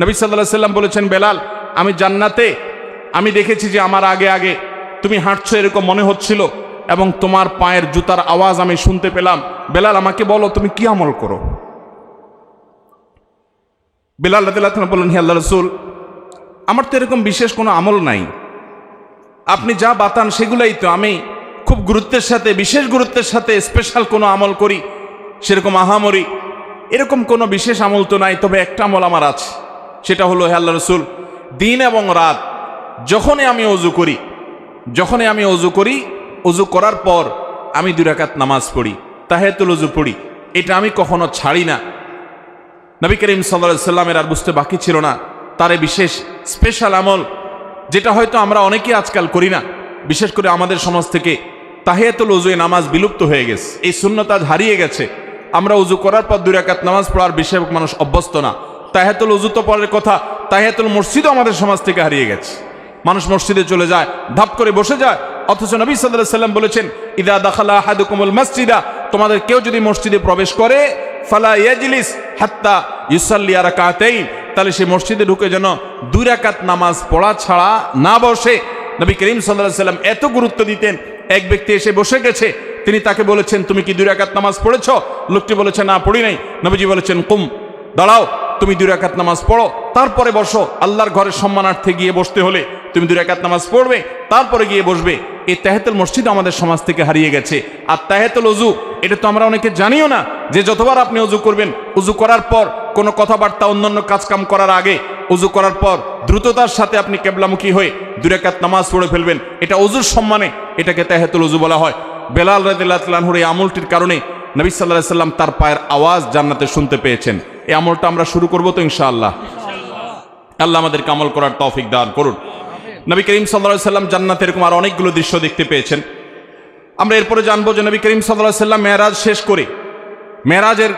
নবী সাল্লাহ সাল্লাম বলেছেন, বেলাল, আমি জান্নাতে, আমি দেখেছি যে আমার আগে আগে তুমি হাঁটছো এরকম মনে হচ্ছিল এবং তোমার পায়ের জুতার আওয়াজ আমি শুনতে পেলাম। বেলাল, আমাকে বলো, তুমি কি আমল করো? বেলাল রাদিল্লাহ বললেন, হে আল্লাহ রসুল, আমার তো এরকম বিশেষ কোনো আমল নাই। আপনি যা বাতান সেগুলাই তো আমি খুব গুরুত্বের সাথে, বিশেষ গুরুত্বের সাথে স্পেশাল কোনো আমল করি, সেরকম আহামরি, এরকম কোনো বিশেষ আমল তো নাই, তবে একটা আমল আমার আছে। সেটা হলো হে আল্লাহ রসুল, দিন এবং রাত, যখনই আমি অজু করি, যখনই আমি অজু করি, অজু করার পর আমি দুরাকাত নামাজ পড়ি তাহেতুল অজু পড়ি। এটা আমি কখনো ছাড়ি না। নবী করিম সাল্লা সাল্লামের আর বুঝতে বাকি ছিল না। তারে বিশেষ স্পেশাল আমল, যেটা হয়তো আমরা অনেকেই আজকাল করি না। বিশেষ করে আমাদের সমাজ থেকে তাহিয়াতুল উজুয়ে নামাজ বিলুপ্ত হয়ে গেছে। এই শূন্যতা হারিয়ে গেছে। আমরা উজু করার পর দুই রাকাত নামাজ পড়ার বিষয়ে মানুষ অভ্যস্ত না। তাহিয়াতুল উজু তো পরের কথা, তাহিয়াতুল মসজিদও আমাদের সমাজ থেকে হারিয়ে গেছে। মানুষ মসজিদে চলে যায়, ধাপ করে বসে যায়, অথচ নবী সাল্লাহ সাল্লাম বলেছেন, ইদা দাখালা হাদুকুমুল মসজিদা তোমাদের কেউ যদি মসজিদে প্রবেশ করে, ফালা ইয়াজলিস হাত্তা ইউসাল্লি রাকাতাইন তাহলে সে মসজিদে ঢুকে যেন দুই রাকাত নামাজ পড়া ছাড়া না বসে। নবী করিম সাল্লাল্লাহু সাল্লাম এত গুরুত্ব দিতেন, এক ব্যক্তি এসে বসে গেছে, তিনি তাকে বলেছেন, তুমি কি দুই রাকাত নামাজ পড়েছ? লোকটি বলেছে, না, পড়ি নাই। নবীজি বলেছেন, কুম, দাঁড়াও। তুমি দুই রাকাত নামাজ পড়ো, তারপরে বসো। আল্লাহর ঘরের সম্মানার্থে গিয়ে বসতে হলে তুমি দুই রাকাত নামাজ পড়বে, তারপরে গিয়ে বসবে। এই তাহেতুল মসজিদ আমাদের সমাজ থেকে হারিয়ে গেছে। আর তাহেতুল অজু এটা তো আমরা অনেকে জানিও না যে যতবার আপনি অজু করবেন উজু করার পর কোনো কথাবার্তা, অন্যান্য কাজকাম করার আগে উজু করার পর দ্রুততার সাথে আপনি কেবলামুখী হয়ে দুরাকাত নামাজ পড়ে ফেলবেন। এটা অজুর সম্মানে এটাকে তাহেতুল অজু বলা হয়। বেলাল রাদিল্লাহুর এই আমলটির কারণে নবী সাল্লাহ সাল্লাম তার পায়ের আওয়াজ জান্নাতে শুনতে পেয়েছেন। এই আমলটা আমরা শুরু করব তো ইনশাআল্লাহ। আল্লাহ আমাদের কামল করার তৌফিক দান করুন। নবী করিম সাল্লাহ সাল্লাম জান্নাতে এরকম আর অনেকগুলো দৃশ্য দেখতে পেয়েছেন। আমরা এরপরে জানব যে নবী করিম সাল্লাহ সাল্লাম মেয়ারাজ শেষ করে মেরাজের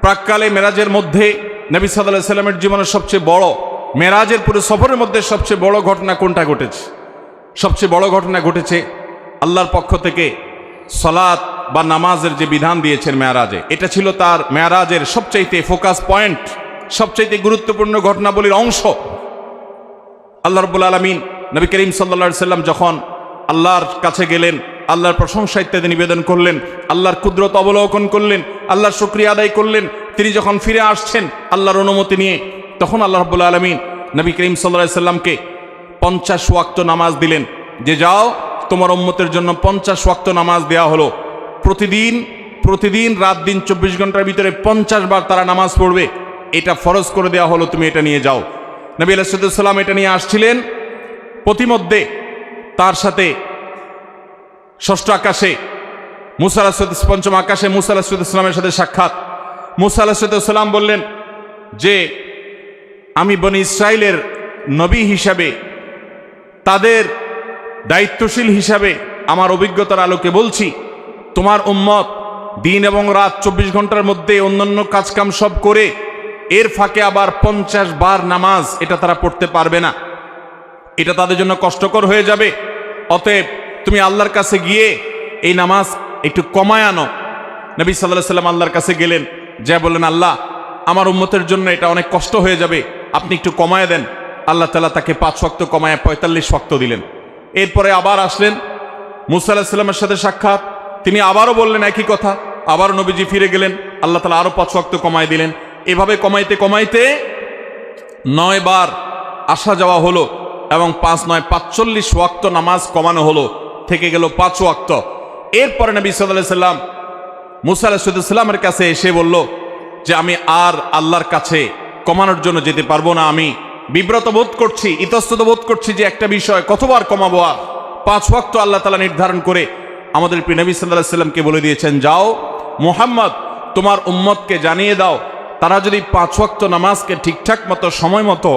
প্রাককালে মেরাজের মধ্যে নবী সাল্লাহ সাল্লামের জীবনের সবচেয়ে বড় মেরাজের পুরো সফরের মধ্যে সবচেয়ে বড় ঘটনা কোনটা ঘটেছে? সবচেয়ে বড় ঘটনা ঘটেছে আল্লাহর পক্ষ থেকে সলাৎ বা নামাজের যে বিধান দিয়েছেন মেয়ারাজে, এটা ছিল তার মেয়ারাজের সবচাইতে ফোকাস পয়েন্ট, সবচাইতে গুরুত্বপূর্ণ ঘটনাবলীর অংশ। আল্লাহ রব্বুল আলমিন নবী করিম সাল্লা সাল্লাম যখন আল্লাহর কাছে গেলেন, আল্লাহর প্রশংসা ইত্যাদি নিবেদন করলেন, আল্লাহর কুদরত অবলোকন করলেন, আল্লাহর শুক্রিয়া আদায় করলেন, তিনি যখন ফিরে আসছেন আল্লাহর অনুমতি নিয়ে, তখন আল্লাহ রব্বুল আলমিন নবী করিম সাল্লা সাল্লামকে পঞ্চাশ ওয়াক্ত নামাজ দিলেন। যে যাও, তোমার উম্মতের জন্য পঞ্চাশ ওয়াক্ত নামাজ দেওয়া হলো। প্রতিদিন প্রতিদিন রাত দিন চব্বিশ ঘণ্টার ভিতরে পঞ্চাশ বার তারা নামাজ পড়বে। এটা ফরজ করে দেওয়া হলো, তুমি এটা নিয়ে যাও। নবী আলাইসাল্লাম এটা নিয়ে আসছিলেন। প্রতিমধ্যে তার সাথে ষষ্ঠ আকাশে মুসা আলাহিদ পঞ্চম আকাশে মুসা আলাহিসামের সাথে সাক্ষাৎ। মুসা আলাহিসাম বললেন যে, আমি বনি ইসরায়েলের নবী হিসাবে, তাদের দায়িত্বশীল হিসাবে আমার অভিজ্ঞতার আলোকে বলছি তোমার উম্মত দিন এবং রাত চব্বিশ ঘণ্টার মধ্যে অন্যান্য কাজকাম সব করে এর ফাঁকে আবার পঞ্চাশ বার নামাজ এটা তারা পড়তে পারবে না। এটা তাদের জন্য কষ্টকর হয়ে যাবে। অতএব তুমি আল্লাহর কাছে গিয়ে এই নামাজ একটু কমায় আনো। নবী সাল্লাহ সাল্লাম আল্লাহর কাছে গেলেন, যা বললেন, আল্লাহ, আমার উম্মতের জন্য এটা অনেক কষ্ট হয়ে যাবে। আপনি একটু কমায় দেন। আল্লাহ তালা তাকে পাঁচ শক্ত কমায় পঁয়তাল্লিশ শক্ত দিলেন। এরপরে আবার আসলেন, মুসা আলাহিসাল্লামের সাথে সাক্ষাৎ। তিনি আবারও বললেন, একই কথা। আবারও নবীজি ফিরে গেলেন, আল্লাহ তালা আরও পাঁচ শক্ত কমায় দিলেন। এভাবে কমাইতে কমাইতে নয় বার আসা যাওয়া হলো এবং পাঁচ নয়, পাঁচচল্লিশ ওয়াক্ত নামাজ কমানো হলো, থেকে গেল পাঁচ ওয়াক্ত। এরপরে নবী সাল্লাহ সাল্লাম মুসা আলাহিসাল্লামের কাছে এসে বলল যে, আমি আর আল্লাহর কাছে কমানোর জন্য যেতে পারব না আমি। বিব্রত বোধ করছি, ইতস্তত বোধ করছি যে একটা বিষয় কতবার কমাবো আর? পাঁচ ওয়াক্ত আল্লাহ তালা নির্ধারণ করে আমাদের প্রিয় নবী সাল্লাহ সাল্লামকে বলে দিয়েছেন, যাও, মোহাম্মদ, তোমার উম্মতকে জানিয়ে দাও, তারা যদি পাঁচ ওয়াক্ত নামাজকে ঠিকঠাক মতো, সময় মতো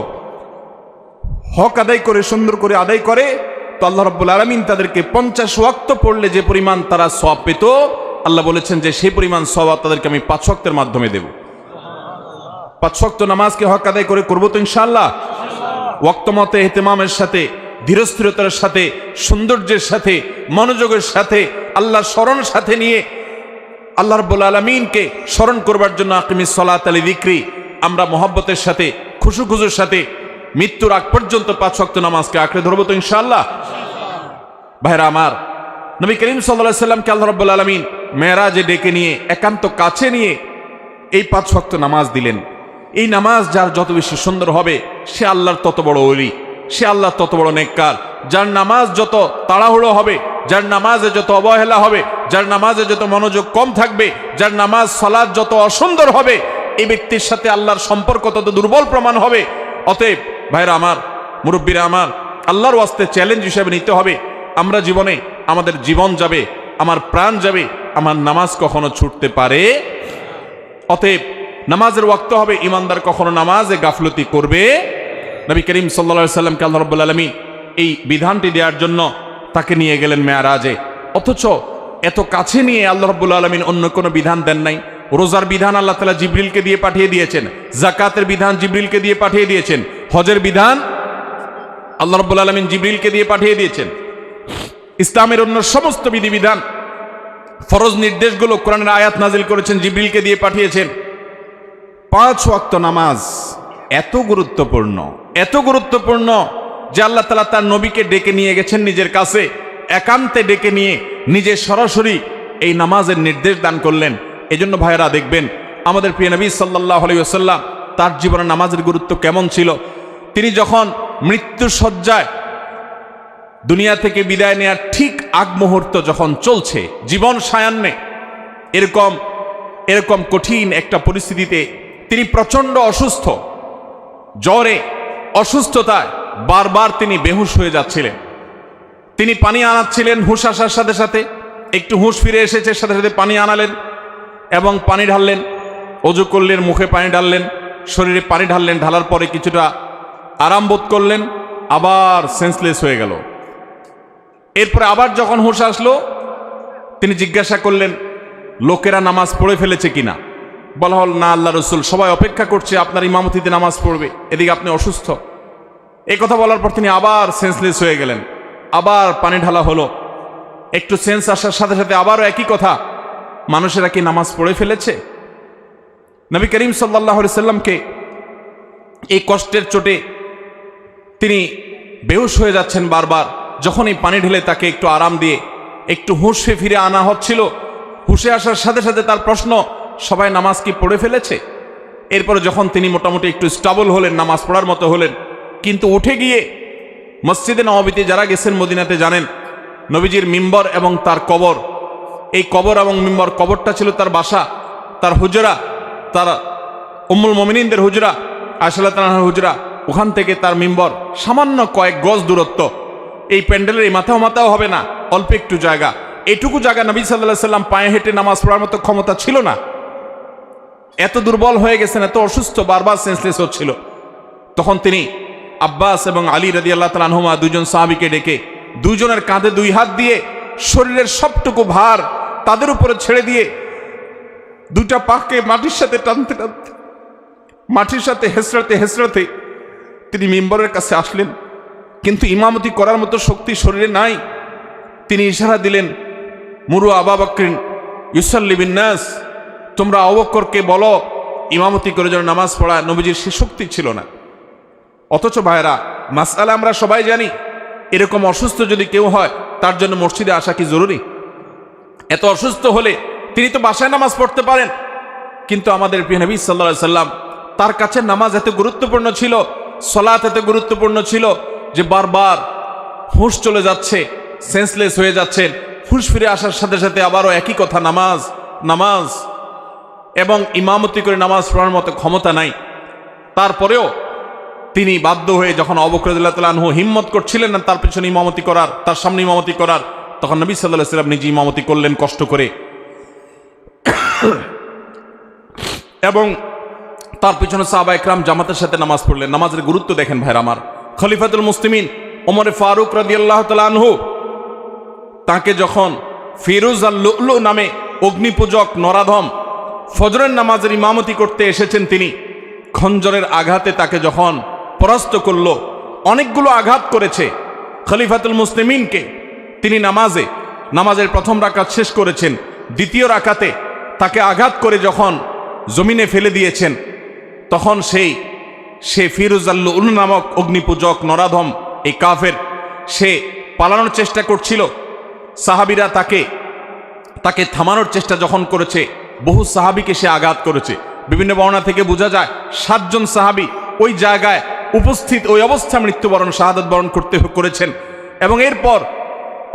হক আদায় করে, সুন্দর করে আদায় করে, তো আল্লাহ রব্বুল আলমিন তাদেরকে পঞ্চাশ ওয়াক্ত পড়লে যে পরিমাণ তারা সব পেত, আল্লাহ বলেছেন যে সেই পরিমাণ সবাব তাদেরকে আমি পাঁচ ওয়াক্তের মাধ্যমে দেব। পাঁচ ওয়াক্ত নামাজকে হক আদায় করে করব তো ইনশাল্লাহ ওয়াক্ত মতে, এহতেমামের সাথে ধীরস্থিরতার সাথে, সৌন্দর্যের সাথে, মনোযোগের সাথে, আল্লাহর স্মরণ সাথে নিয়ে আল্লাহ রব্বুল আলমিনকে স্মরণ করবার জন্য আকিমি সলাত আলী বিক্রি আমরা মোহাব্বতের সাথে খুশু খুশুর সাথে, মৃত্যুর আগ পর্যন্ত পাঁচ শক্ত নামাজকে আঁকড়ে ধরবো তো ইনশাআল্লাহ? ভাইরা আমার, নবী করিম সাল্লাহ সাল্লামকে আল্লাহ রব্বুল আলমিন মেয়েরাজে ডেকে নিয়ে, একান্ত কাছে নিয়ে এই পাঁচ শক্ত নামাজ দিলেন। এই নামাজ যার যত বেশি সুন্দর হবে, সে আল্লাহর তত বড় অলি সে আল্লাহ তত বড় নেককার। যার নামাজ যত তাড়াহুড়ো হবে, যার নামাজে যত অবহেলা হবে, যার নামাজে যত মনোযোগ কম থাকবে, যার নামাজ সালাদ যত অসুন্দর হবে, এই ব্যক্তির সাথে আল্লাহর সম্পর্ক তত দুর্বল প্রমাণ হবে। অতএব, ভাইরা আমার, মুরব্বীরা আমার, আল্লাহর ওয়াস্তে চ্যালেঞ্জ হিসেবে নিতে হবে। আমরা জীবনে আমাদের জীবন যাবে, আমার প্রাণ যাবে, আমার নামাজ কখনো ছুটতে পারে। অতএব, নামাজের ওয়াক্ত হবে, ইমানদার কখনো নামাজে গাফলতি করবে নবী করিম সাল্লা সাল্লামকে আল্লাহ রব্বুল আলমী এই বিধানটি দেওয়ার জন্য তাকে নিয়ে গেলেন মেয়ারাজে। অথচ এত কাছে নিয়ে আল্লাহ রব্বুল আলমিন অন্য কোনো বিধান দেন নাই। রোজার বিধান আল্লাহ তালা জিবরিলকে দিয়ে পাঠিয়ে দিয়েছেন। জাকাতের বিধান জিবরিলকে দিয়ে পাঠিয়ে দিয়েছেন। হজের বিধান আল্লাহ রব্বুল আলমিন জিবরিলকে দিয়ে পাঠিয়ে দিয়েছেন। ইসলামের অন্য সমস্ত বিধিবিধান, ফরজ নির্দেশগুলো কোরআনের আয়াত নাজিল করেছেন, জিবরিলকে দিয়ে পাঠিয়েছেন। পাঁচ ওয়াক্ত নামাজ এত গুরুত্বপূর্ণ। এত গুরুত্বপূর্ণ যে আল্লাহ তালা তার নবীকে ডেকে নিয়ে গেছেন নিজের কাছে, একান্তে ডেকে নিয়ে নিজে সরাসরি এই নামাজের নির্দেশ দান করলেন। এজন্য ভাইয়েরা দেখবেন, আমাদের প্রিয় নবী সাল্লাহ আলাইসাল্লাম তার জীবনে নামাজের গুরুত্ব কেমন ছিল। তিনি যখন মৃত্যু সজ্জায় দুনিয়া থেকে বিদায় নেয়ার ঠিক আগ মুহূর্ত যখন চলছে, জীবন সায়ান্নে, এরকম এরকম কঠিন একটা পরিস্থিতিতে তিনি প্রচণ্ড অসুস্থ, জ্বরে অসুস্থতায় বারবার তিনি বেহুশ হয়ে যাচ্ছিলেন। তিনি পানি আনাচ্ছিলেন হুঁশ আসার সাথে সাথে, একটু হুঁশ ফিরে এসেছে, সাথে সাথে পানি আনালেন এবং পানি ঢাললেন, অজু করলেন, মুখে পানি ঢাললেন, শরীরে পানি ঢাললেন, ঢালার পরে কিছুটা আরাম বোধ করলেন, আবার সেন্সলেস হয়ে গেল। এরপরে আবার যখন হুঁশ আসলো, তিনি জিজ্ঞাসা করলেন, লোকেরা নামাজ পড়ে ফেলেছে কিনা? বলা হল, না, আল্লাহ রসুল, সবাই অপেক্ষা করছে, আপনার ইমামতিতে নামাজ পড়বে, এদিকে আপনি অসুস্থ। এই কথা বলার পর তিনি আবার সেন্সলেস হয়ে গেলেন। আবার পানি ঢালা হলো। একটু সেন্স আসার সাথে সাথে আবারও একই কথা, মানুষেরা কি নামাজ পড়ে ফেলেছে? নবী করিম সাল্লাহ সাল্লামকে এই কষ্টের চোটে তিনি বেহুশ হয়ে যাচ্ছেন বারবার। যখন এই পানি ঢেলে তাকে একটু আরাম দিয়ে, একটু হুঁশে ফিরে আনা হচ্ছিল, হুঁশে আসার সাথে সাথে তার প্রশ্ন সবাই নামাজ কি পড়ে ফেলেছে? এরপরে যখন তিনি মোটামুটি একটু স্টাবল হলেন, নামাজ পড়ার মতো হলেন, কিন্তু উঠে গিয়ে মসজিদে নবাবিতে যারা গেছেন মদিনাতে জানেন, নবীজির মিম্বর এবং তার কবর। এই কবর এবং মিম্বর কবরটা ছিল তার বাসা, তার হুজরা, তার উম্মুল মমিনিনদের হুজরা তালার হুজরা, ওখান থেকে তার মিম্বর, সামান্য কয়েক গজ দূরত্ব। এই প্যান্ডেলের এই মাথাও মাথাও হবে না, অল্প একটু জায়গা। এটুকু জায়গা নবী সাল্লাহ সাল্লাম পায়ে হেঁটে নামাজ পড়ার মতো ক্ষমতা ছিল না। এত দুর্বল হয়ে গেছেন, এত অসুস্থ, বারবার সেন্সলেস হচ্ছিল। তখন তিনি আব্বাস এবং আলী রাদি আল্লাহ তালানহুমা দুজন সাহাবিকে ডেকে দুজনের কাঁধে দুই হাত দিয়ে শরীরের সবটুকু ভার তাদের উপরে ছেড়ে দিয়ে দুটা পাকে মাটির সাথে টানতে টানতে, মাটির সাথে হেসড়াতে হেসড়াতে তিনি মেম্বরের কাছে আসলেন। কিন্তু ইমামতি করার মতো শক্তি শরীরে নাই। তিনি ইশারা দিলেন, মুরু আবা বাকরিন, ইউসাল্লি বিন্যাস তোমরা অবক্করকে বলো, ইমামতি করে যেন নামাজ পড়া নবীজির সে শক্তি ছিল না। অথচ ভাইরা মাসালা আমরা সবাই জানি, এরকম অসুস্থ যদি কেউ হয়, তার জন্য মসজিদে আসা কি জরুরি? এত অসুস্থ হলে তিনি তো বাসায় নামাজ পড়তে পারেন। কিন্তু আমাদের প্রিয় নবী সাল্লা সাল্লাম তার কাছে নামাজ এত গুরুত্বপূর্ণ ছিল, সলাৎ এত গুরুত্বপূর্ণ ছিল, যে বারবার হুঁশ চলে যাচ্ছে সেন্সলেস হয়ে যাচ্ছেন। হুঁশ ফিরে আসার সাথে সাথে আবারও একই কথা, নামাজ নামাজ। এবং ইমামতি করে নামাজ পড়ার মতো ক্ষমতা নাই। তারপরেও তিনি বাধ্য হয়ে যখন অবকরদুল্লাহ তালাহু হিম্মত করছিলেন না তার পেছনে ইমামতি করার, তার সামনে ইমামতি করার, তখন নবী সাল্লাহ সাল্লাম নিজে ইমামতি করলেন কষ্ট করে। এবং তার পিছনে সাহাবা একরাম জামাতের সাথে নামাজ পড়লেন। নামাজের গুরুত্ব দেখেন ভাইর আমার। খলিফাতুল মুসলিমিন ওমরে ফারুক রাজি আল্লাহ তালাহু তাকে যখন ফিরুজ আল লুলু নামে অগ্নিপূজক নরাধম ফজরের নামাজের ইমামতি করতে এসেছেন তিনি। খঞ্জরের আঘাতে তাকে যখন পরাস্ত করল, অনেকগুলো আঘাত করেছে খলিফাতুল মুসলিমিনকে। তিনি নামাজে, নামাজের প্রথম রাকাত শেষ করেছেন, দ্বিতীয় রাকাতে তাকে আঘাত করে যখন জমিনে ফেলে দিয়েছেন, তখন সেই, সে ফিরুজাল্লু উল নামক অগ্নিপূজক নরাধম, এই কাফের, সে পালানোর চেষ্টা করছিল। সাহাবিরা তাকে তাকে থামানোর চেষ্টা যখন করেছে বহু সাহাবিকে সে আঘাত করেছে। বিভিন্ন বর্ণনা থেকে বোঝা যায়, সাতজন সাহাবি ওই জায়গায় উপস্থিত ওই অবস্থা মৃত্যুবরণ, শাহাদত বরণ করতে করেছেন এবং এরপর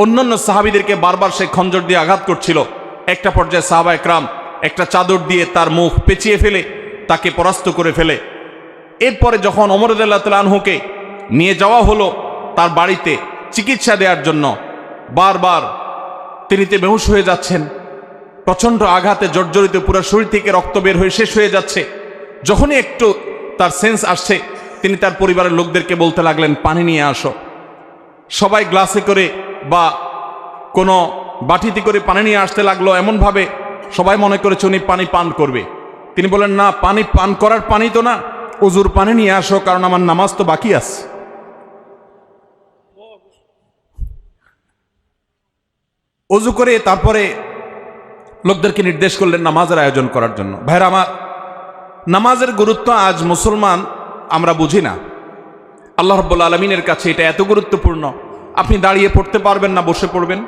অন্যান্য সাহাবিদেরকে বারবার সে খঞ্জর দিয়ে আঘাত করছিল। একটা পর্যায়ে সাহাবা একরাম একটা চাদর দিয়ে তার মুখ পেঁচিয়ে ফেলে, তাকে পরাস্ত করে ফেলে। এরপরে যখন অমরদুল্লাহ আনহুকে নিয়ে যাওয়া হলো তার বাড়িতে চিকিৎসা দেওয়ার জন্য, বারবার তিনি তে বেহুশ হয়ে যাচ্ছেন। প্রচণ্ড আঘাতে জর্জরিত পুরো শরীর থেকে রক্ত বের হয়ে শেষ হয়ে যাচ্ছে। যখনই একটু তার সেন্স আসছে, তিনি তার পরিবারের লোকদেরকে বলতে লাগলেন, পানি নিয়ে আসো। সবাই গ্লাসে করে বা কোনো বাটিতে করে পানি নিয়ে আসতে লাগল। এমনভাবে সবাই মনে করেছে উনি পানি পান করবে। তিনি বলেন না, পানি পান করার পানি তো না, উজুর পানি নিয়ে আসো, কারণ আমার নামাজ তো বাকি আছে। অজু করে তারপরে লোকদেরকে নির্দেশ করলেন নামাজের আয়োজন করার জন্য। ভাইরা আমার, নামাজের গুরুত্ব আজ মুসলমান আমরা বুঝি না। আল্লাহ রব্বুল আলমিনের কাছে এটা এত গুরুত্বপূর্ণ। আপনি দাঁড়িয়ে পড়তে পারবেন না, বসে পড়বেন।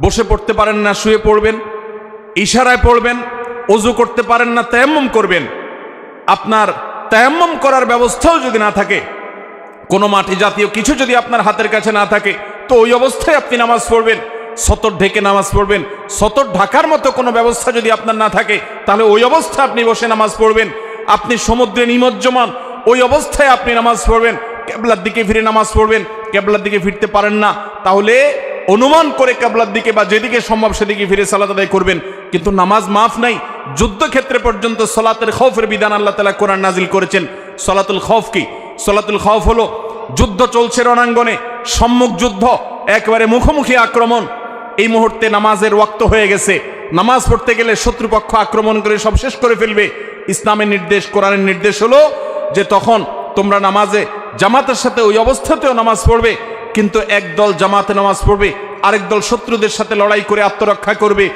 বসে পড়তে পারেন না, শুয়ে পড়বেন। ইশারায় পড়বেন, অজু করতে পারেন না, তেয়াম্মম করবেন। আপনার তেয়াম্মম করার ব্যবস্থাও যদি না থাকে, কোনো মাটি জাতীয় কিছু যদি আপনার হাতের কাছে না থাকে, তো ওই অবস্থায় আপনি নামাজ পড়বেন। সতর ঢেকে নামাজ পড়বেন। সতর ঢাকার মতো কোনো ব্যবস্থা যদি আপনার না থাকে, তাহলে ওই অবস্থায় আপনি বসে নামাজ পড়বেন। আপনি সমুদ্রে নিমজ্জমান, ওই অবস্থায় আপনি নামাজ পড়বেন। কেবলার দিকে ফিরে নামাজ পড়বেন। কেবলার দিকে ফিরতে পারেন না। তাহলে অনুমান করে কেবলার দিকে বা যেদিকে সম্ভব সেদিকে ফিরে সালাত আদায় করবেন। কিন্তু নামাজ মাফ নাই। যুদ্ধক্ষেত্রে পর্যন্ত সলাতের খৌফের বিধান আল্লাহ তালা কোরআন নাজিল করেছেন। সলাতুল খৌফ কি? সলাতুল খৌফ হলো, যুদ্ধ চলছে রণাঙ্গনে। সম্মুখ যুদ্ধ, একেবারে মুখোমুখি আক্রমণ। এই মুহূর্তে নামাজের ওয়াক্ত হয়ে গেছে। নামাজ পড়তে গেলে শত্রুপক্ষ আক্রমণ করে সব শেষ করে ফেলবে। ইসলামের নির্দেশ, কোরআনের নির্দেশ হলো যে তখন তোমরা নামাজে, জামাতের সাথে ওই অবস্থাতেও নামাজ পড়বে, কিন্তু একদল জামাতে নামাজ পড়বে, আরেক দল শত্রুদের সাথে লড়াই করে আত্মরক্ষা করবে।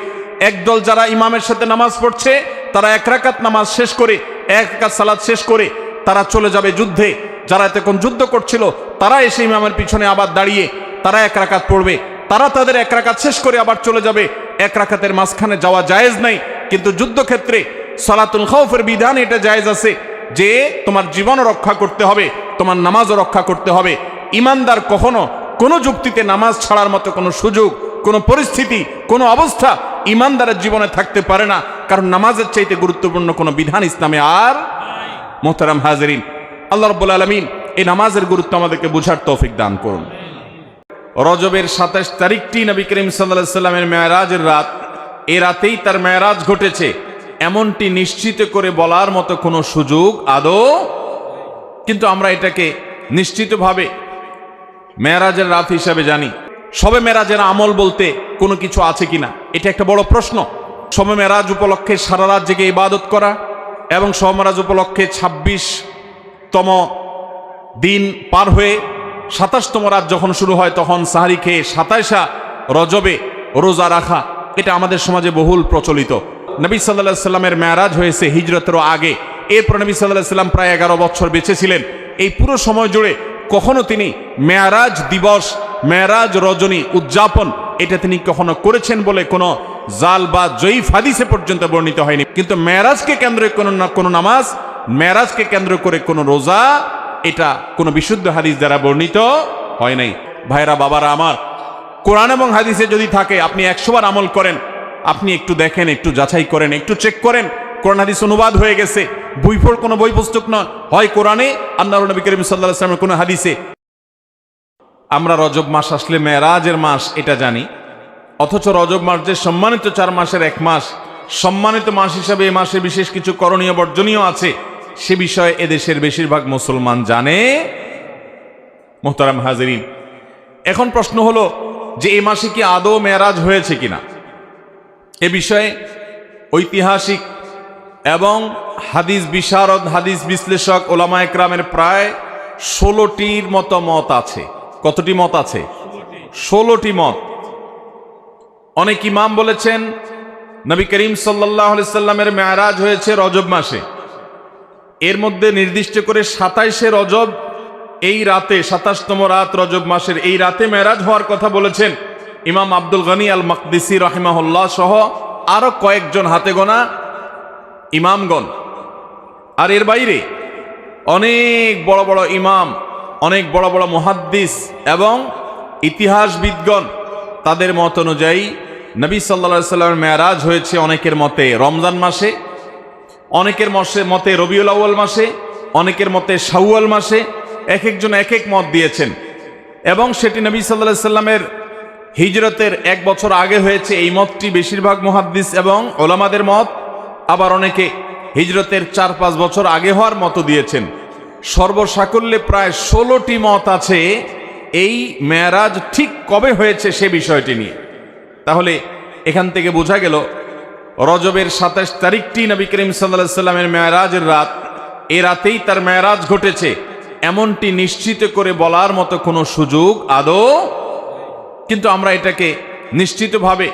একদল যারা ইমামের সাথে নামাজ পড়ছে, তারা এক রাকাত নামাজ শেষ করে, এক রাকাত সালাদ শেষ করে তারা চলে যাবে যুদ্ধে। যারা এতক্ষণ যুদ্ধ করছিল, তারা এসে ইমামের পিছনে আবার দাঁড়িয়ে তারা এক রাকাত পড়বে। তারা তাদের এক রাকাত শেষ করে আবার চলে যাবে। এক রাকাতের মাঝখানে যাওয়া জায়েজ নাই, কিন্তু যুদ্ধক্ষেত্রে সলাতুল খৌফের বিধান এটা জায়েজ আছে যে তোমার জীবন রক্ষা করতে হবে, তোমার নামাজও রক্ষা করতে হবে। ইমানদার কখনো কোনো যুক্তিতে নামাজ ছাড়ার মতো কোনো সুযোগ, কোনো পরিস্থিতি, কোনো অবস্থা ইমানদারের জীবনে থাকতে পারে না, কারণ নামাজের চাইতে গুরুত্বপূর্ণ কোনো বিধান ইসলামে আর মোহতারাম হাজরিন। আল্লাহ রব্বুল আলমিন এই নামাজের গুরুত্ব আমাদেরকে বুঝার তৌফিক দান করুন। রজবের সাতাশ তারিখটি নবী করিম সাল্লাহ সাল্লামের মেয়ারাজের রাত। এ রাতেই তার মেয়ারাজ ঘটেছে। এমনটি নিশ্চিত করে বলার মতো কোনো সুযোগ আদৌ কিন্তু আমরা এটাকে নিশ্চিতভাবে মেয়ারাজের রাত হিসাবে জানি। সবে মেরাজের আমল বলতে কোনো কিছু আছে কিনা? এটা একটা বড় প্রশ্ন। সবে মেরাজ উপলক্ষে সারা রাত জেগে ইবাদত করা এবং সবে মেরাজ উপলক্ষে ২৬ তম দিন পার হয়ে সাতাশতম রাত যখন শুরু হয়, তখন সাহারি খেয়ে সাতাইশা রজবে রোজা রাখা। এটা আমাদের সমাজে বহুল প্রচলিত। নবী সাল্লাহ সাল্লামের মেয়ারাজ হয়েছে হিজরতেরও আগে। এরপর নবী সাল্লাহ সাল্লাম প্রায় এগারো বছর বেঁচে ছিলেন। এই পুরো সময় জুড়ে কখনো তিনি মেয়ারাজ দিবস, মেয়ারাজ রজনী উদযাপন, এটা তিনি কখনো করেছেন বলে কোনো জাল বা জয়ীফ হাদিসে পর্যন্ত বর্ণিত হয়নি। কিন্তু মেয়ারাজকে কেন্দ্র কোনো না- কোনো নামাজ, মেয়ারাজকে কেন্দ্র করে কোনো রোজা এটা কোনো বিশুদ্ধ হাদিস দ্বারা বর্ণিত হয় নাই। ভাইরা বাবারা আমার, কোরআন এবং হাদিসে যদি থাকে, আপনি একশোবার আমল করেন, আপনি একটু দেখেন, একটু যাচাই করেন, একটু চেক করেন, কোরআন, হাদিস অনুবাদ হয়ে গেছে, বই পড়, কোনো বই পুস্তক নয়। হয় কোরআনে আল্লাহ নবী করিম সাল্লাহ আসলামের কোনো হাদিসে। আমরা রজব মাস আসলে মেয়েরাজের মাস, এটা জানি। অথচ রজব মাস যে সম্মানিত চার মাসের এক মাস, সম্মানিত মাস হিসাবে এ মাসে বিশেষ কিছু করণীয়, বর্জনীয় আছে। সে বিষয়ে এদেশের বেশিরভাগ মুসলমান জানে। মোহতারাম হাজরিন, এখন প্রশ্ন হলো যে এই মাসে কি আদৌ মেয়ারাজ হয়েছে কিনা? এ বিষয়ে ঐতিহাসিক এবং হাদিস বিশারদ, হাদিস বিশ্লেষক, ওলামা একরামের প্রায় ষোলোটির মতো মত আছে। কতটি মত আছে? ষোলোটি মত। অনেক ইমাম বলেছেন, নবী করিম সাল্লাহ সাল্লামের মেয়ারাজ হয়েছে রজব মাসে। এর মধ্যে নির্দিষ্ট করে সাতাইশে রজব এই রাতে, সাতাশতম রাত রজব মাসের এই রাতে মেরাজ হওয়ার কথা বলেছেন ইমাম আব্দুল গনি আল মকদিসি রহিমাহুল্লাহ সহ আরও কয়েকজন হাতে গোনা ইমামগণ। আর এর বাইরে অনেক বড় বড় ইমাম, অনেক বড় বড় মহাদ্দিস এবং ইতিহাসবিদগণ তাদের মত অনুযায়ী নবী সাল্লা সাল্লামের মেয়ারাজ হয়েছে অনেকের মতে রমজান মাসে। অনেকের মসে মতে রবিউল আউ্য়াল মাসে, অনেকের মতে শাওয়াল মাসে এক একজন এক এক মত দিয়েছেন। এবং সেটি নবী সাল্লাহ সাল্লামের হিজরতের এক বছর আগে হয়েছে এই মতটি বেশিরভাগ মহাদ্দিস এবং ওলামাদের মত। আবার অনেকে হিজরতের চার পাঁচ বছর আগে হওয়ার মতো দিয়েছেন। সর্বসাকল্যে প্রায় ষোলোটি মত আছে। এই মেয়ারাজ ঠিক কবে হয়েছে সে বিষয়টি নিয়ে। তাহলে এখান থেকে বোঝা গেল রজবের সাতাশ তারিখটি নবী করিম সাল্লা সাল্লামের মেয়ারাজের রাত। এ রাতেই তার মেয়ারাজ ঘটেছে। এমনটি নিশ্চিত করে বলার মতো কোনো সুযোগ আদৌ কিন্তু আমরা এটাকে নিশ্চিতভাবে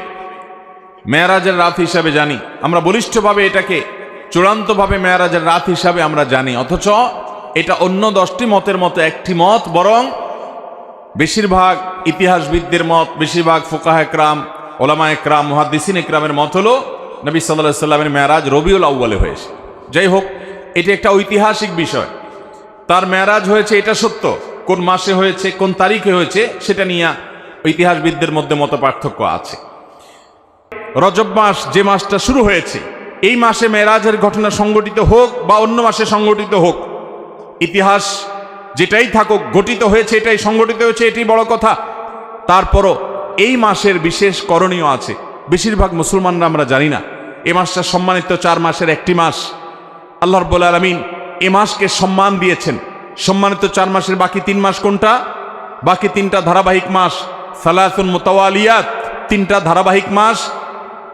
মেয়ারাজের রাত হিসাবে জানি। আমরা বলিষ্ঠভাবে এটাকে চূড়ান্তভাবে মেয়ারাজের রাত হিসাবে আমরা জানি। অথচ এটা অন্য দশটি মতের মতো একটি মত, বরং বেশিরভাগ ইতিহাসবিদদের মত, বেশিরভাগ ফোকাহ একরাম ওলামা একরাম মহাদিসিন একরামের মত হলো নবী সাল্লাহ সাল্লামের মেয়ারাজ রবিউল আউ্বালে হয়েছে। যাই হোক, এটি একটা ঐতিহাসিক বিষয়। তার মেয়ারাজ হয়েছে, এটা সত্য। কোন মাসে হয়েছে, কোন তারিখে হয়েছে, সেটা নিয়ে ইতিহাসবিদদের মধ্যে মত পার্থক্য আছে। রজব মাস যে মাসটা শুরু হয়েছে, এই মাসে মেয়েরাজের ঘটনা সংগঠিত হোক বা অন্য মাসে সংগঠিত হোক, ইতিহাস যেটাই থাকুক, গঠিত হয়েছে, এটাই সংগঠিত হয়েছে এটি বড় কথা। তারপরও এই মাসের বিশেষ করণীয় আছে। বেশিরভাগ মুসলমানরা আমরা জানি না। এ মাসটা সম্মানিত চার মাসের একটি মাস। আল্লাহ রব্বুল আলমিন এ মাসকে সম্মান দিয়েছেন। সম্মানিত চার মাসের বাকি তিন মাস কোনটা? বাকি তিনটা ধারাবাহিক মাস সালাসুন মোতাওয়ালিয়াত, তিনটা ধারাবাহিক মাস।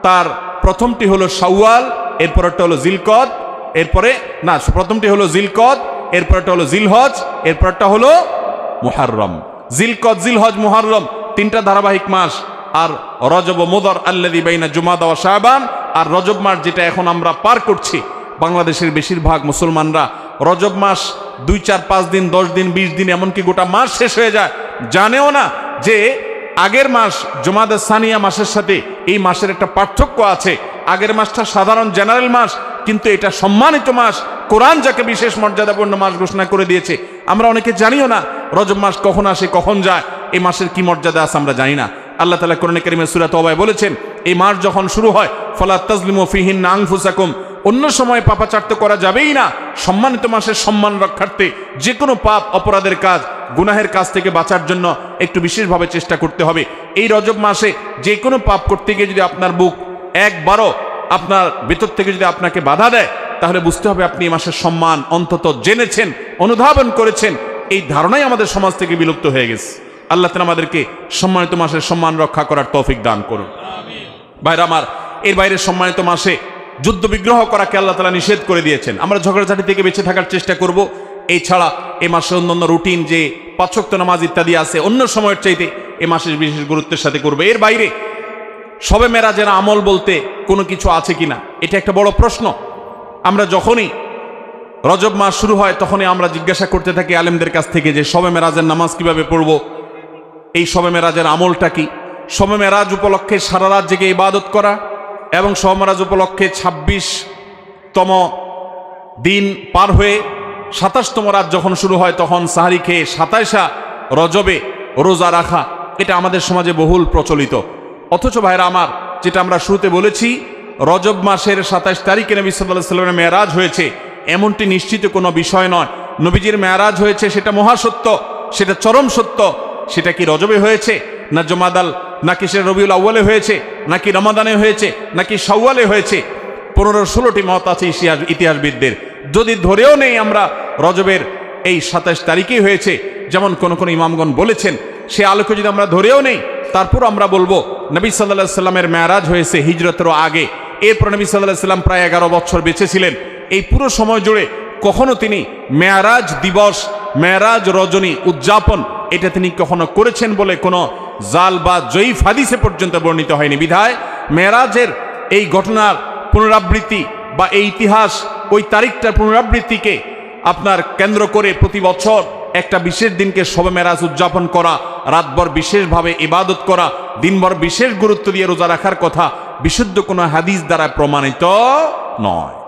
তার প্রথমটি হলো শাওয়াল এরপরটা হলো জিলকদ, এরপরে, না, প্রথমটি হলো জিলকদ এরপরটা হলো জিলহজ এরপরটা হলো মুহাররম। জিলকদ, জিলহজ, মুহাররম, তিনটা ধারাবাহিক মাস। আর রজব মোদর আল্লাদি বাইনা জুমাদা ও শাহবান আর রজব মাস যেটা এখন আমরা পার করছি, বাংলাদেশের বেশিরভাগ মুসলমানরা, রজব মাস দুই, চার, পাঁচ দিন, দশ দিন, বিশ দিন, এমনকি গোটা মাস শেষ হয়ে যায়। জানেও না যে আগের মাস জমাদা সানিয়া মাসের সাথে এই মাসের একটা পার্থক্য আছে। আগের মাসটা সাধারণ জেনারেল মাস, কিন্তু এটা সম্মানিত মাস। কোরআন যাকে বিশেষ মর্যাদাপূর্ণ মাস ঘোষণা করে দিয়েছে, আমরা অনেকে জানিও না রজব মাস কখন আসে, কখন যায়, এই মাসের কি মর্যাদা আছে আমরা জানি না। আল্লাহ তালা কোরআন করিমের সুরাত অবায় বলেছেন, এই মাস যখন শুরু হয়, ফলা তাজলিম ফিহিন আংফুসাকুম অন্য সময় পাপাচার্য করা যাবেই না। সম্মানিত মাসের সম্মান রক্ষার্থে যে কোনো পাপ, অপরাধের কাজ, গুনাহের কাজ থেকে বাঁচার জন্য একটু বিশেষভাবে চেষ্টা করতে হবে। এই রজব মাসে যে কোনো পাপ করতে গিয়ে যদি আপনার বুক একবারও আপনার ভেতর থেকে যদি আপনাকে বাধা দেয়, তাহলে বুঝতে হবে আপনি এই মাসের সম্মান অন্তত জেনেছেন, অনুধাবন করেছেন। এই ধারণাই আমাদের সমাজ থেকে বিলুপ্ত হয়ে গেছে। আল্লাহ তালা আমাদেরকে সম্মানিত মাসের সম্মান রক্ষা করার তৌফিক দান করুন। ভাইরা আমার এর বাইরে সম্মানিত মাসে যুদ্ধ বিগ্রহ করাকে আল্লাহ তালা নিষেধ করে দিয়েছেন। আমরা ঝগড়াঝাটি থেকে বেঁচে থাকার চেষ্টা করব। এই ছাড়া এ মাসে অন্যান্য রুটিন যে পাঁচক্ত নামাজ ইত্যাদি আছে অন্য সময়ের চাইতে এ মাসের বিশেষ গুরুত্বের সাথে করবে। এর বাইরে সবে মেরাজের আমল বলতে কোনো কিছু আছে কিনা এটা একটা বড় প্রশ্ন। আমরা যখনই রজব মাস শুরু হয় তখনই আমরা জিজ্ঞাসা করতে থাকি আলেমদের কাছ থেকে যে সবে মেরাজের নামাজ কীভাবে পড়ব এই সবে মেরাজের আমলটা কি? সবে মেরাজ উপলক্ষে সারা রাত জেগে ইবাদত করা এবং সবে মেরাজ উপলক্ষে ছাব্বিশতম দিন পার হয়ে সাতাশতম রাত যখন শুরু হয়, তখন সাহারি খেয়ে সাতাইশা রজবে রোজা রাখা। এটা আমাদের সমাজে বহুল প্রচলিত। অথচ ভাইরা আমার, যেটা আমরা শুরুতে বলেছি, রজব মাসের সাতাশ তারিখে নবী সাল্লাহ সাল্লামের মেয়ারাজ হয়েছে। এমনটি নিশ্চিত কোনো বিষয় নয়। নবীজির মেয়ারাজ হয়েছে, সেটা মহাসত্য, সেটা চরম সত্য। সেটা কি রজবে হয়েছে? না জমাদাল নাকি সে রবিউল আউ্বালে হয়েছে? নাকি রমাদানে হয়েছে? নাকি সাউয়ালে হয়েছে? পনেরো, ষোলোটি মত আছে ইতিহাস ইতিহাসবিদদের। যদি ধরেও নেই আমরা, রজবের এই সাতাশ তারিখেই হয়েছে, যেমন কোন কোন ইমামগণ বলেছেন, সে আলোকে যদি আমরা ধরেও নেই, তারপর আমরা বলব, নবী সাল্লাহ সাল্লামের মেয়ারাজ হয়েছে হিজরতেরও আগে। এরপর নবী সাল্লাহ সাল্লাম প্রায় এগারো বছর বেঁচে ছিলেন। এই পুরো সময় জুড়ে কখনো তিনি মেয়ারাজ দিবস, মেয়ারাজ রজনী উদযাপন এটা তিনি কখনো করেছেন বলে কোনো জাল বা জয়ীফ হাদিসে পর্যন্ত বর্ণিত হয়নি। বিধায় মেয়ারাজের এই ঘটনার পুনরাবৃত্তি বা এই ইতিহাস ওই তারিখটার পুনরাবৃত্তিকে আপনার কেন্দ্র করে প্রতি বছর একটা বিশেষ দিনকে শবে মেরাজ উদযাপন করা, রাতভর বিশেষভাবে ইবাদত করা, দিনভর বিশেষ গুরুত্ব দিয়ে রোজা রাখার কথা বিশুদ্ধ কোনো হাদিস দ্বারা প্রমাণিত নয়।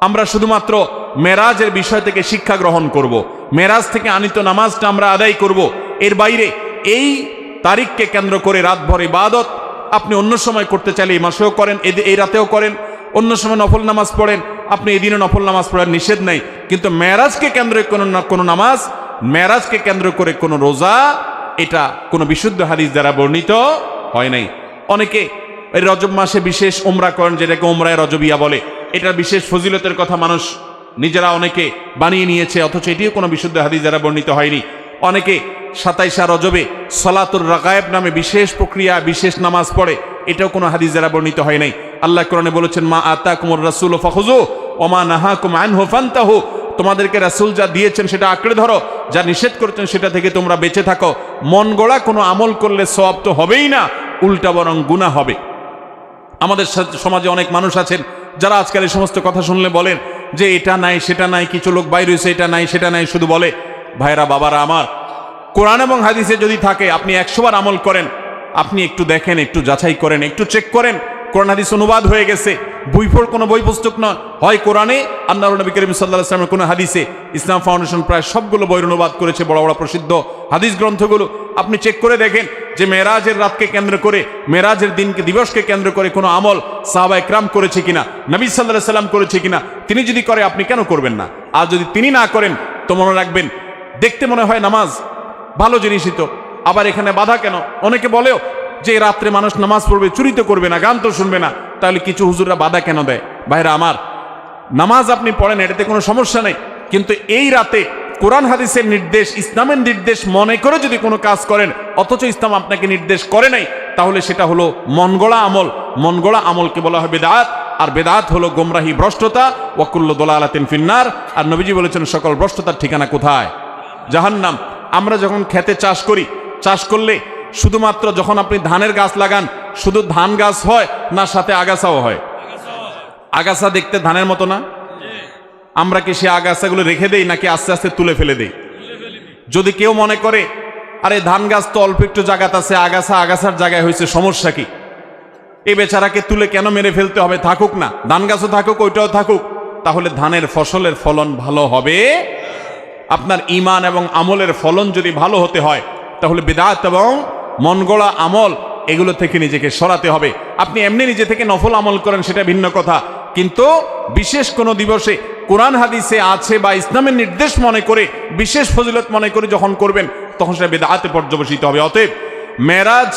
আমরা শুধুমাত্র মেরাজের বিষয় থেকে শিক্ষা গ্রহণ করব। মেরাজ থেকে আনিত নামাজটা আমরা আদায় করব। এর বাইরে এই তারিখকে কেন্দ্র করে রাতভর ইবাদত আপনি অন্য সময় করতে চাইলে এই মাসেও করেন এই রাতেও করেন, অন্য সময় নফল নামাজ পড়েন আপনি এদিনও নফল নামাজ পড়ার নিষেধ নেই কিন্তু মেরাজকে কেন্দ্র কোনো না- কোনো নামাজ, মেরাজকে কেন্দ্র করে কোনো রোজা, এটা কোনো বিশুদ্ধ হাদিস দ্বারা বর্ণিত হয় নাই অনেকে এই রজব মাসে বিশেষ ওমরা করেন, যেটাকে ওমরায় রজবিয়া বলে এটার বিশেষ ফজিলতের কথা মানুষ নিজেরা অনেকে বানিয়ে নিয়েছে, অথচ এটিও কোনো বিশুদ্ধ হাদিস দ্বারা বর্ণিত হয়নি। অনেকে সাতাইশা রজবে সলাতুর রাগায়েব নামে বিশেষ প্রক্রিয়া, বিশেষ নামাজ পড়ে, এটাও কোনো হাদিস দ্বারা বর্ণিত হয় নাই। আল্লাহ কোরআনে বলেছেন, মা আতা কুমর রাসুল ফখুজু ওমা নাহা কুম আন হোফান্তাহু তোমাদেরকে রাসুল যা দিয়েছেন সেটা আঁকড়ে ধরো, যা নিষেধ করেছেন সেটা থেকে তোমরা বেঁচে থাকো। মন গড়া কোনো আমল করলে সব তো হবেই না, উল্টা বরং গুণা হবে। আমাদের সমাজে অনেক মানুষ আছেন যারা আজকাল এই সমস্ত কথা শুনলে বলেন যে এটা নাই, সেটা নাই, কিছু লোক বাইরে হয়েছে, এটা নাই, সেটা নাই, শুধু বলে, ভাইরা, বাবারা আমার, কোরআন এবং হাদিসে যদি থাকে, আপনি একশোবার আমল করেন, আপনি একটু দেখেন, একটু যাচাই করেন, একটু চেক করেন, কোরআন, হাদিস অনুবাদ হয়ে গেছে, বই পড়, কোনো বই পুস্তক নয়। হয় কোরআনে আল্লাহ নবী করিম সাল্লাহ ইসলামের কোনো হাদিসে ইসলাম ফাউন্ডেশন প্রায় সবগুলো বইয়ের অনুবাদ করেছে, বড় বড়, প্রসিদ্ধ হাদিস গ্রন্থগুলো। আপনি চেক করে দেখেন যে মেরাজের রাতকে কেন্দ্র করে মেরাজের দিনকে, দিবসকে কেন্দ্র করে কোনো আমল সাহাবা একরাম করেছে কিনা, নবী সাল্লাহ সাল্লাম করেছে কিনা, তিনি যদি করে আপনি কেন করবেন না? আর যদি তিনি না করেন, তো মনে রাখবেন, দেখতে মনে হয় নামাজ ভালো জিনিসই তো, আবার এখানে বাধা কেন? অনেকে বলেও যে রাত্রে মানুষ নামাজ পড়বে, চুরি তো করবে না, গান তো শুনবে না, তাহলে কিছু হুজুররা বাধা কেন দেয়? ভাইরা আমার, নামাজ আপনি পড়েন, এটাতে কোনো সমস্যা নেই, কিন্তু এই রাতে কোরআন হাদিসের নির্দেশ, ইসলামের নির্দেশ মনে করে যদি কোনো কাজ করেন, অথচ ইসলাম আপনাকে নির্দেশ করে নাই, তাহলে সেটা হলো মনগড়া আমল। মনগড়া আমলকে বলা হয় বেদাত, আর বেদাত হলো গোমরাহি ভ্রষ্টতা, ওয়াকুল্ল দোলালাতিন ফিন্নার, আর নবীজি বলেছেন, সকল ভ্রষ্টতার ঠিকানা কোথায়? জাহান্নাম, আমরা যখন খেতে চাষ করি, চাষ করলে শুধুমাত্র যখন আপনি ধানের গাছ লাগান, শুধু ধান গাছ হয় না, সাথে আগাছাও হয়। আগাছা দেখতে ধানের মতো না? আমরা কি সে আগাছাগুলো রেখে দেই নাকি আস্তে আস্তে তুলে ফেলে দেই? যদি কেউ মনে করে, আরে ধান গাছ তো অল্প একটু জায়গাতে আছে, আগাছা, আগাছার জায়গায় হয়েছে, সমস্যা কি? এই বেচারাকে তুলে কেন মেরে ফেলতে হবে? থাকুক না। ধান গাছও থাকুক, ওইটাও থাকুক। তাহলে ধানের ফসলের ফলন ভালো হবে? আপনার ইমান এবং আমলের ফলন যদি ভালো হতে হয়, তাহলে বেদাত এবং মনগড়া আমল এগুলো থেকে নিজেকে সরাতে হবে। আপনি এমনি নিজে থেকে নফল আমল করেন, সেটা ভিন্ন কথা। কিন্তু বিশেষ কোনো দিবসে কোরআন হাদিসে আছে বা ইসলামের নির্দেশ মনে করে, বিশেষ ফজিলত মনে করে যখন করবেন, তখন সেটা বেদাতে পর্যবসিত হবে। অতএব মেরাজ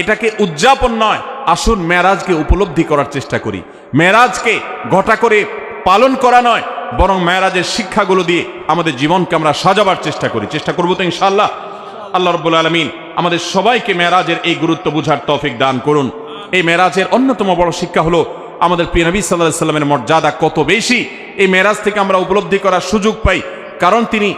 এটাকে উদযাপন নয়, আসুন মেরাজকে উপলব্ধি করার চেষ্টা করি। মেরাজকে ঘটা করে পালন করা নয়, বরং মেরাজের শিক্ষাগুলো দিয়ে আমাদের জীবনকে আমরা সাজাবার চেষ্টা করি। চেষ্টা করব তো ইনশাল্লাহ আল্লাহ রব্বুল আলমিন আমাদের সবাইকে মেরাজের এই গুরুত্ব বুঝার তৌফিক দান করুন। এই মেরাজের অন্যতম বড় শিক্ষা হলো আমাদের প্রিয় নবী সাল্লাহ সাল্লামের মর্যাদা কত বেশি? এই মেরাজ থেকে আমরা উপলব্ধি করার সুযোগ পাই। কারণ তিনি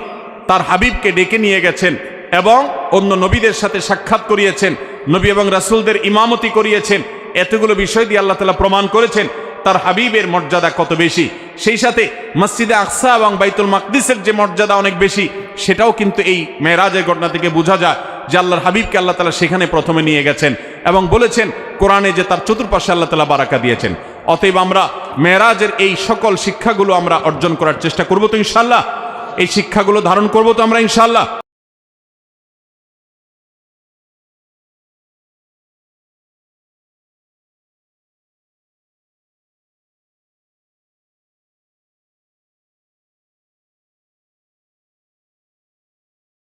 তার হাবিবকে ডেকে নিয়ে গেছেন এবং অন্য নবীদের সাথে সাক্ষাৎ করিয়েছেন। নবী এবং রাসূলদের ইমামতি করিয়েছেন। এতগুলো বিষয় দিয়ে আল্লাহ তালা প্রমাণ করেছেন তার হাবিবের মর্যাদা কত বেশি। সেই সাথে মসজিদে আকসা এবং বাইতুল মাকদিসের যে মর্যাদা অনেক বেশি, সেটাও কিন্তু এই মেয়েরাজের ঘটনা থেকে বোঝা যায় যে আল্লাহর হাবিবকে আল্লাহ তালা সেখানে প্রথমে নিয়ে গেছেন এবং বলেছেন কোরআনে যে তার চতুর্পাশে আল্লাহ তালা বারাকা দিয়েছেন। অতএব আমরা মেয়েরাজের এই সকল শিক্ষাগুলো আমরা অর্জন করার চেষ্টা করব তো ইনশাল্লাহ। এই শিক্ষাগুলো ধারণ করব তো আমরা ইনশাল্লাহ।